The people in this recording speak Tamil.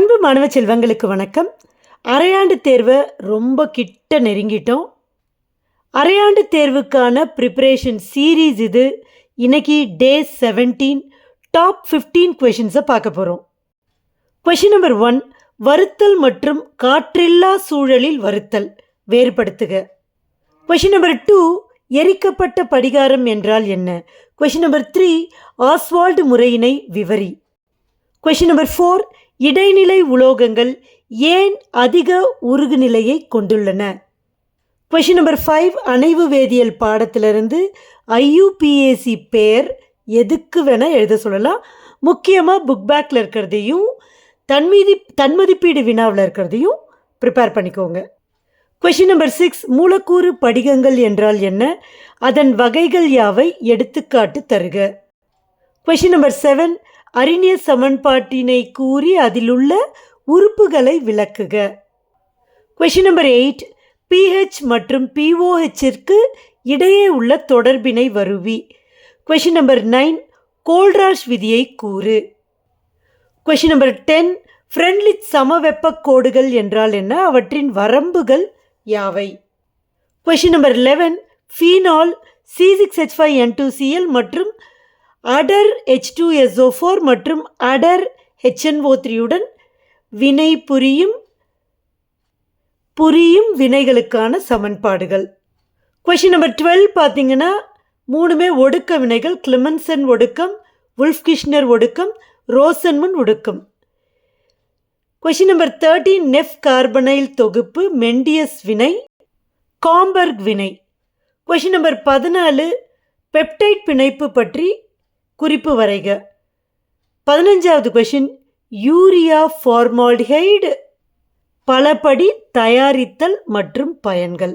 அன்பு மாணவ செல்வங்களுக்கு வணக்கம். அரையாண்டு தேர்வை ரொம்ப கிட்ட நெருங்கிட்டோம். அரையாண்டு தேர்வுக்கான ப்ரிப்பரேஷன் சீரீஸ் இது. இன்னைக்கு டே செவன்டீன் டாப் ஃபிஃப்டீன் கொஷின்ஸை பார்க்க போகிறோம் கொஷின் நம்பர் ஒன் வருத்தல் மற்றும் காற்றில்லா சூழலில் வருத்தல் வேறுபடுத்துக. கொஷின் நம்பர் டூ எரிக்கப்பட்ட படிகாரம் என்றால் என்ன? கொஷின் நம்பர் த்ரீ ஆஸ்வால்டு முறையினை விவரி. கொஷின் நம்பர் ஃபோர் இடைநிலை உலோகங்கள் ஏன் அதிக உருகுநிலையை கொண்டுள்ளன? கொஷின் நம்பர் ஃபைவ் அணைவு வேதியியல் பாடத்திலிருந்து ஐயூபிஏசி பேர் எதுக்கு வேணால் எழுத சொல்லலாம். முக்கியமாக புக் பேக்கில் இருக்கிறதையும் தன்மீதி தன்மதிப்பீடு வினாவில் இருக்கிறதையும் ப்ரிப்பேர் பண்ணிக்கோங்க. கொஷின் நம்பர் சிக்ஸ் மூலக்கூறு படிகங்கள் என்றால் என்ன? அதன் வகைகள் யாவை? எடுத்துக்காட்டு தருக. கொஷின் நம்பர் செவன் அறிஞர் சமன்பாட்டினை கூறி அதிலுள்ள உறுப்புகளை விளக்குக. கொஷின் நம்பர் எயிட் பிஹெச் மற்றும் பிஓஹெச்சிற்கு இடையே உள்ள தொடர்பினை வருவி. கொஷின் நம்பர் நைன் கோல்ட்ராஷ் விதியை கூறு. கொஷின் நம்பர் டென் ஃப்ரெண்ட்லி சமவெப்பக் கோடுகள் என்றால் என்ன? அவற்றின் வரம்புகள் யாவை? Question number eleven phenol C six H five N two CL மற்றும் அடர் ஹெச் டூ எஸ்ஓ ஃபோர் மற்றும் அடர் ஹெச்என்ஓ த்ரீயுடன் வினை புரியும் புரியும் வினைகளுக்கான சமன்பாடுகள். கொஷின் நம்பர் டுவெல் பார்த்தீங்கன்னா மூணுமே ஒடுக்க வினைகள். கிளிமன்சன் ஒடுக்கம் உல்ஃப்கிஷ்னர் ஒடுக்கம் ரோசன்முன் ஒடுக்கம். Question number thirteen Nef carbonyl தொகுப்பு மெண்டியஸ் வினை காம்பர்க் வினை. கொஷின் நம்பர் பதினாலு பெப்டைட் பிணைப்பு பற்றி குறிப்பு வரைக. பதினஞ்சாவது கொஷின் யூரியா ஃபார்மால்டிஹைடு பலபடி தயாரித்தல் மற்றும் பயன்கள்.